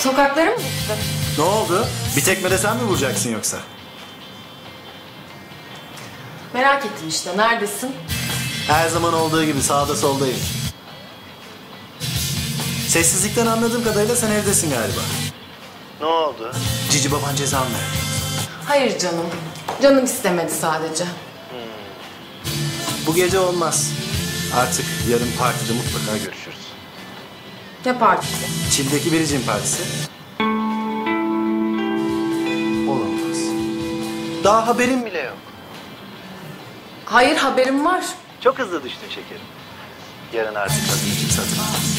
Sokakları mı gitti? Ne oldu? Bir tekmede sen mi vuracaksın yoksa? Merak ettim işte. Neredesin? Her zaman olduğu gibi sağda soldayım. Sessizlikten anladığım kadarıyla sen evdesin galiba. Ne oldu? Cici baban ceza mı verdi? Hayır canım. Canım istemedi sadece. Bu gece olmaz. Artık yarın partide mutlaka görüşürüz. Ne partisi? Çil'deki Biricik'in partisi. Olamaz. Daha haberim bile yok. Hayır haberim var. Çok hızlı düştün şekerim. Yarın artık tadını kimse hatırlamaz.